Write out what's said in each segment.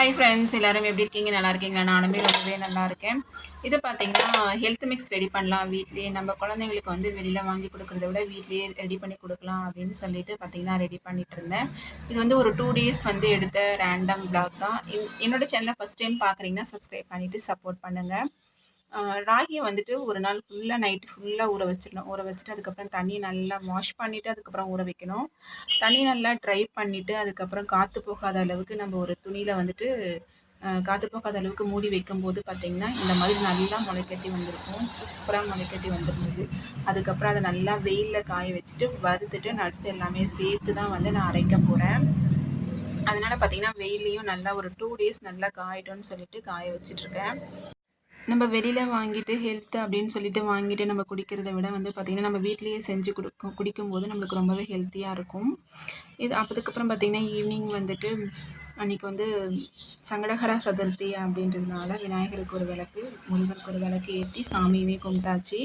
Hi friends எல்லாரும் எப்படி இருக்கீங்க? நல்லா இருக்கீங்களா? நானுமே ரொம்பவே நல்லா இருக்கேன். இது பார்த்தீங்கன்னா ஹெல்த் மிக்ஸ் ரெடி பண்ணலாம். வீட்லேயே நம்ம குழந்தைங்களுக்கு வந்து வெளியில் வாங்கி கொடுக்குறத விட வீட்லேயே ரெடி பண்ணி கொடுக்கலாம் அப்படின்னு சொல்லிட்டு பார்த்தீங்கன்னா ரெடி பண்ணிட்டு இருந்தேன். இது வந்து ஒரு டூ டேஸ் வந்து எடுத்த ரேண்டம் பிளாக் தான். என்னோட சேனலை ஃபஸ்ட் டைம் பார்க்குறீங்கன்னா சப்ஸ்கிரைப் பண்ணிவிட்டு சப்போர்ட் பண்ணுங்கள் ராகியை வந்துட்டு ஒரு நாள் ஃபுல்லாக நைட்டு ஃபுல்லாக ஊற வச்சிடணும். ஊற வச்சுட்டு அதுக்கப்புறம் தண்ணி நல்லா வாஷ் பண்ணிவிட்டு அதுக்கப்புறம் ஊற வைக்கணும். தண்ணி நல்லா ட்ரை பண்ணிவிட்டு அதுக்கப்புறம் காற்று போகாத அளவுக்கு நம்ம ஒரு துணியில் வந்துட்டு காற்று போகாத அளவுக்கு மூடி வைக்கும்போது பார்த்திங்கன்னா இந்த மாதிரி நல்லா முளைக்கட்டி வந்திருக்கும். சூப்பராக முளைக்கட்டி வந்துருந்துச்சு. அதுக்கப்புறம் அதை நல்லா வெயிலில் காய வச்சுட்டு வறுத்துட்டு நட்ஸ் எல்லாமே சேர்த்து தான் வந்து நான் அரைக்க போகிறேன் அதனால் பார்த்திங்கன்னா வெயிலையும் நல்லா ஒரு டூ டேஸ் நல்லா காயிடும்னு சொல்லிட்டு காய வச்சிட்ருக்கேன் நம்ம வெளியில் வாங்கிட்டு ஹெல்த் அப்படின்னு சொல்லிட்டு வாங்கிட்டு நம்ம குடிக்கிறத விட வந்து பார்த்திங்கன்னா நம்ம வீட்லேயே செஞ்சு கொடுக்கும் குடிக்கும்போது நம்மளுக்கு ரொம்பவே ஹெல்த்தியாக இருக்கும். இது அப்போதுக்கப்புறம் பார்த்திங்கன்னா ஈவினிங் வந்துட்டு அன்றைக்கி வந்து சங்கடகரா சதுர்த்தி அப்படின்றதுனால விநாயகருக்கு ஒரு விளக்கு முருகருக்கு ஒரு விளக்கு ஏற்றி சாமியுமே கும்பிட்டாச்சு.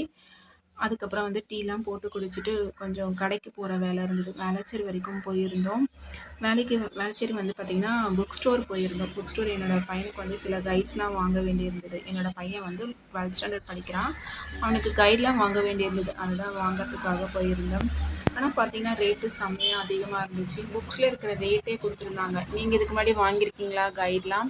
அதுக்கப்புறம் வந்து டீலாம் போட்டு குடிச்சிட்டு கொஞ்சம் கடைக்கு போகிற வேலை இருந்தது. வேளச்சேரி வரைக்கும் போயிருந்தோம். வேலைக்கு வேளச்சேரி வந்து பார்த்திங்கன்னா புக் ஸ்டோர் போயிருந்தோம். புக் ஸ்டோர் என்னோட பையனுக்கு வந்து சில கைட்ஸ்லாம் வாங்க வேண்டியிருந்தது. என்னோடய பையன் வந்து டுவெல்த் ஸ்டாண்டர்ட் படிக்கிறான். அவனுக்கு கைட்லாம் வாங்க வேண்டியிருந்தது. அதுதான் வாங்கிறதுக்காக போயிருந்தோம். ஆனால் பார்த்தீங்கன்னா ரேட்டு செம்மையாக அதிகமாக இருந்துச்சு. புக்ஸில் இருக்கிற ரேட்டே கொடுத்துருந்தாங்க. நீங்கள் இதுக்கு முன்னாடி வாங்கியிருக்கீங்களா கைட்லாம்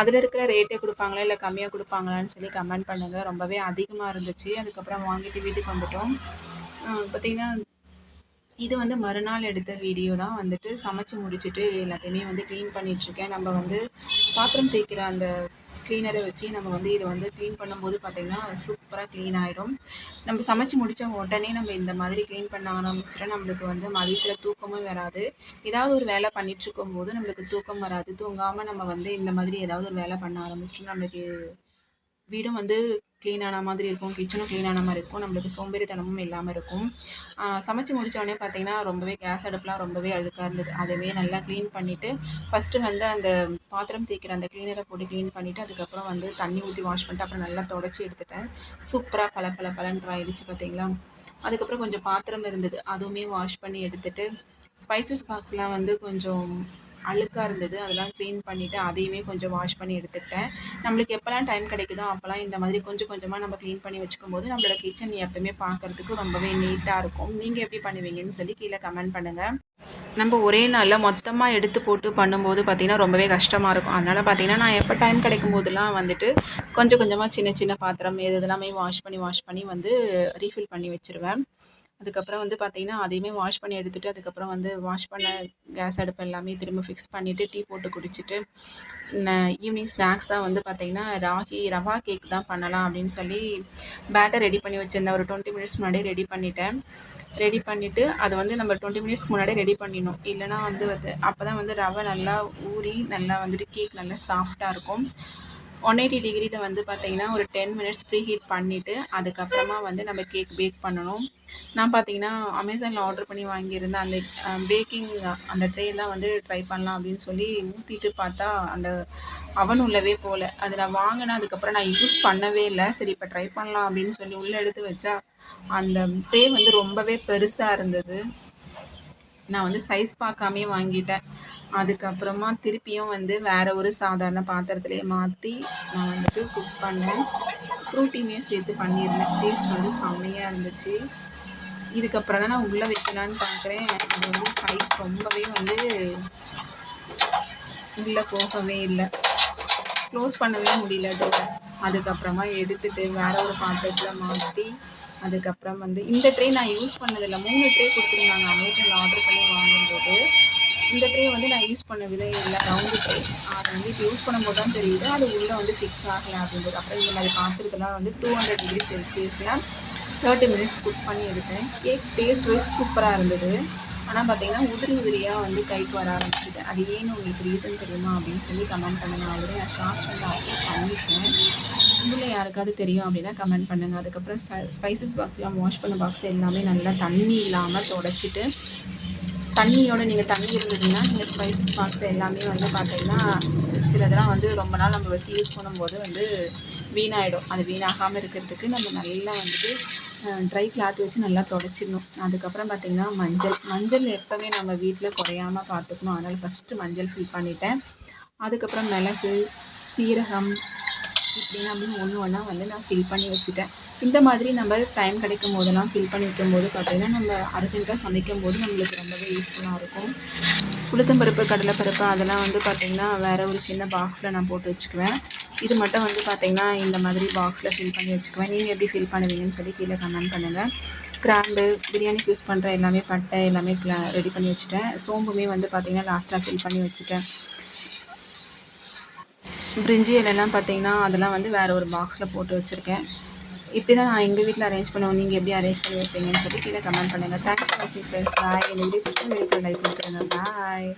அதில் இருக்கிற ரேட்டே கொடுப்பாங்களா? இல்லை கம்மியாக கொடுப்பாங்களான்னு சொல்லி கமெண்ட் பண்ணுங்கள் ரொம்பவே அதிகமாக இருந்துச்சு. அதுக்கப்புறம் வாங்கிட்டு வீட்டுக்கு வந்துட்டோம். பார்த்திங்கன்னா இது வந்து மறுநாள் எடுத்த வீடியோ தான். வந்துட்டு சமைச்சு முடிச்சுட்டு எல்லாத்தையுமே வந்து க்ளீன் பண்ணிகிட்ருக்கேன் நம்ம வந்து பாத்திரம் தேய்க்கிற அந்த க்ளீனரை வச்சு நம்ம வந்து இதை வந்து க்ளீன் பண்ணும்போது பார்த்திங்கன்னா சூப்பராக க்ளீன் ஆகிடும் நம்ம சமைச்சு முடித்த உடனே நம்ம இந்த மாதிரி க்ளீன் பண்ண ஆரம்பிச்சிட நம்மளுக்கு வந்து மதியத்தில் தூக்கமும் வராது. ஏதாவது ஒரு வேலை பண்ணிகிட்ருக்கும் போது நம்மளுக்கு தூக்கம் வராது. தூங்காமல் நம்ம வந்து இந்த மாதிரி ஏதாவது ஒரு வேலை பண்ண ஆரம்பிச்சிட்டோம் நம்மளுக்கு வீடும் வந்து க்ளீன் ஆன மாதிரி இருக்கும் கிச்சனும் க்ளீன் ஆன மாதிரி இருக்கும் நம்மளுக்கு சோம்பேறித்தனமும் இல்லாமல் இருக்கும். சமைச்சு முடித்தோடனே பார்த்திங்கன்னா ரொம்பவே கேஸ் அடுப்புலாம் ரொம்பவே அழுக்காக இருந்தது. அதவே நல்லா க்ளீன் பண்ணிவிட்டு ஃபஸ்ட்டு வந்து அந்த பாத்திரம் தேய்க்கிற அந்த க்ளீனரை போட்டு க்ளீன் பண்ணிவிட்டு அதுக்கப்புறம் வந்து தண்ணி ஊற்றி வாஷ் பண்ணிட்டு அப்புறம் நல்லா தொடச்சி எடுத்துட்டேன். சூப்பராக பல பல பலன்ற ஆயிடுச்சு பார்த்தீங்களா அதுக்கப்புறம் கொஞ்சம் பாத்திரம் இருந்தது அதுவுமே வாஷ் பண்ணி எடுத்துட்டு ஸ்பைசஸ் பாக்ஸ்லாம் வந்து கொஞ்சம் அழுக்காக இருந்தது. அதெல்லாம் க்ளீன் பண்ணிவிட்டு அதையுமே கொஞ்சம் வாஷ் பண்ணி எடுத்துக்கிட்டேன். நம்மளுக்கு எப்போல்லாம் டைம் கிடைக்குதோ அப்போல்லாம் இந்த மாதிரி கொஞ்சம் கொஞ்சமாக நம்ம க்ளீன் பண்ணி வச்சுக்கும் போது நம்மளோட கிச்சன் எப்பவுமே பார்க்குறதுக்கு ரொம்பவே நீட்டாக இருக்கும். நீங்கள் எப்படி பண்ணுவீங்கன்னு சொல்லி கீழே கமெண்ட் பண்ணுங்கள் நம்ம ஒரே நாளில் மொத்தமாக எடுத்து போட்டு பண்ணும்போது பார்த்திங்கன்னா ரொம்பவே கஷ்டமாக இருக்கும். அதனால் பார்த்திங்கன்னா நான் எப்போ டைம் கிடைக்கும் போதெல்லாம் வந்துட்டு கொஞ்சம் கொஞ்சமாக சின்ன சின்ன பாத்திரம் எது இதெல்லாமே வாஷ் பண்ணி வாஷ் பண்ணி வந்து ரீஃபில் பண்ணி வச்சுருவேன். அதுக்கப்புறம் வந்து பார்த்திங்கன்னா அதையுமே வாஷ் பண்ணி எடுத்துகிட்டு அதுக்கப்புறம் வந்து வாஷ் பண்ண கேஸ் அடுப்பு எல்லாமே திரும்ப ஃபிக்ஸ் பண்ணிவிட்டு டீ போட்டு குடிச்சிட்டு ஈவினிங் ஸ்நாக்ஸ் தான் வந்து பார்த்திங்கன்னா ராகி ரவா கேக் தான் பண்ணலாம் அப்படின்னு சொல்லி பேட்டர் ரெடி பண்ணி வச்சுருந்தேன். ஒரு டுவெண்ட்டி மினிட்ஸ் முன்னாடியே ரெடி பண்ணிட்டேன். ரெடி பண்ணிவிட்டு அதை வந்து நம்ம டுவெண்ட்டி மினிட்ஸ்க்கு முன்னாடியே ரெடி பண்ணிடணும். இல்லைனா வந்து வந்து அப்போ தான் வந்து ரவை நல்லா ஊறி நல்லா வந்துட்டு கேக் நல்லா சாஃப்டாக இருக்கும். ஒன் எயிட்டி டிகிரியில் வந்து பார்த்திங்கன்னா ஒரு டென் மினிட்ஸ் ப்ரீ ஹீட் பண்ணிவிட்டு அதுக்கப்புறமா வந்து நம்ம கேக் பேக் பண்ணணும். நான் பார்த்தீங்கன்னா அமேசானில் ஆர்டர் பண்ணி வாங்கியிருந்தேன் அந்த பேக்கிங் அந்த ட்ரேலாம் வந்து ட்ரை பண்ணலாம் அப்படின்னு சொல்லி ஊற்றிட்டு பார்த்தா அந்த அவன் உள்ளவே போகல அது நான் வாங்கினேன் அதுக்கப்புறம் நான் யூஸ் பண்ணவே இல்லை. சரி இப்போ ட்ரை பண்ணலாம் அப்படின்னு சொல்லி உள்ளே எடுத்து வச்சா அந்த ட்ரே வந்து ரொம்பவே பெருசாக இருந்தது. நான் வந்து சைஸ் பார்க்காமே வாங்கிட்டேன். அதுக்கப்புறமா திருப்பியும் வந்து வேற ஒரு சாதாரண பாத்திரத்திலேயே மாற்றி நான் வந்துட்டு குக் பண்ணேன். ஃப்ரூட்டியுமே சேர்த்து பண்ணியிருந்தேன். டேஸ்ட் வந்து செம்மையாக இருந்துச்சு. இதுக்கப்புறம் தான் நான் உள்ளே வைக்கலான்னு பார்க்குறேன் அது வந்து சைஸ் ரொம்பவே வந்து உள்ளே போகவே இல்லை. க்ளோஸ் பண்ணவே முடியல டோரை அதுக்கப்புறமா எடுத்துகிட்டு வேற ஒரு பாத்திரத்தில் மாற்றி அதுக்கப்புறம் வந்து இந்த ட்ரே நான் யூஸ் பண்ணதில்லை. மூணு ட்ரே கொடுத்துருந்தாங்க. அமேசானில் ஆர்டர் பண்ணி வாங்கும்போது. இந்த ட்ரே வந்து நான் யூஸ் பண்ணவே இல்லை ரவுண்டு ட்ரே அதை வந்து இப்போ யூஸ் பண்ணும்போது தான் தெரியுது. அது உள்ளே வந்து ஃபிக்ஸ் ஆகலை அப்படின்றது. அப்புறம் இந்த மாதிரி பாத்திரத்தெல்லாம் வந்து டூ ஹண்ட்ரட் டிகிரி செல்சியஸில் தேர்ட்டி மினிட்ஸ் குக் பண்ணி எடுத்தேன். கேக் டேஸ்ட் வைஸ் சூப்பராக இருந்தது. ஆனால் பார்த்தீங்கன்னா உதிரி உதிரியாக வந்து கைக்கு வர ஆரம்பிச்சிது. அது ஏன்னு உங்களுக்கு ரீசன் தெரியுமா அப்படின்னு சொல்லி கமெண்ட் பண்ணுங்கள் ஆல்ரெடி நான் ஷார்ட்ஸ் வந்து அப்லோட் பண்ணியிருக்கேன் உங்களில் யாருக்காவது தெரியும் அப்படின்னா கமெண்ட் பண்ணுங்கள் அதுக்கப்புறம் ஸ்பைசஸ் பாக்ஸ்லாம் வாஷ் பண்ண பாக்ஸ் எல்லாமே நல்லா தண்ணி இல்லாமல் தொடச்சிட்டு தண்ணியோட நீங்கள் தண்ணி இருந்ததுன்னா நீங்கள் ஸ்பைசஸ் ஸ்நாக்ஸ் எல்லாமே வந்து பார்த்தீங்கன்னா சிலதெல்லாம் வந்து ரொம்ப நாள் நம்ம வச்சு யூஸ் பண்ணும்போது வந்து வீணாயிடும். அது வீணாகாமல் இருக்கிறதுக்கு நம்ம நல்லா வந்துட்டு ட்ரை கிளாத் வச்சு நல்லா தொடச்சிடணும். அதுக்கப்புறம் பார்த்திங்கன்னா மஞ்சள். மஞ்சள் எப்போவுமே நம்ம வீட்டில் குறையாமல் பார்த்துக்கணும் அதனால் ஃபஸ்ட்டு மஞ்சள் ஃபில் பண்ணிட்டேன். அதுக்கப்புறம் மிளகு சீரகம் இப்படின்னு அப்படின்னு ஒன்று ஒன்றா வந்து நான் ஃபில் பண்ணி வச்சுட்டேன். இந்த மாதிரி நம்ம டைம் கிடைக்கும் போதெல்லாம் ஃபில் பண்ணி வைக்கும்போது பார்த்திங்கன்னா நம்ம அர்ஜென்ட்டாக சமைக்கும் போது நம்மளுக்கு ரொம்பவே யூஸ்ஃபுல்லாக இருக்கும். உளுத்தம்பருப்பு கடலைப்பருப்பு அதெல்லாம் வந்து பார்த்திங்கன்னா வேறு ஒரு சின்ன பாக்ஸில் நான் போட்டு வச்சுக்குவேன். இது மட்டும் வந்து பார்த்திங்கன்னா இந்த மாதிரி பாக்ஸில் ஃபில் பண்ணி வச்சுக்குவேன். நீங்கள் எப்படி ஃபில் பண்ணுவீங்கன்னு சொல்லி கீழே கமெண்ட் பண்ணுங்கள் கிராம்பு பிரியாணிக்கு யூஸ் பண்ணுற எல்லாமே பட்டை எல்லாமே ரெடி பண்ணி வச்சுட்டேன். சோம்புமே வந்து பார்த்திங்கன்னா லாஸ்ட்டாக ஃபில் பண்ணி வச்சுட்டேன். பிரிஞ்சி இலைலாம் பார்த்தீங்கன்னா அதெல்லாம் வந்து வேறு ஒரு பாக்ஸில் போட்டு வச்சுருக்கேன். இப்படி தான் நான் எங்கள் வீட்டில் அரேஞ்ச் பண்ணுவோம் நீங்கள் எப்படி அரேஞ்ச் பண்ணி வைப்பீங்கன்னு சொல்லி கீழே கமெண்ட் பண்ணுங்கள் தேங்க்ஸ் ஃபார் வாட்சிங் ஃப்ரெண்ட்ஸ் பாய் இந்த வீடியோ பிடிச்சி வீடியோ லைக் கொடுத்துருங்க. பாய்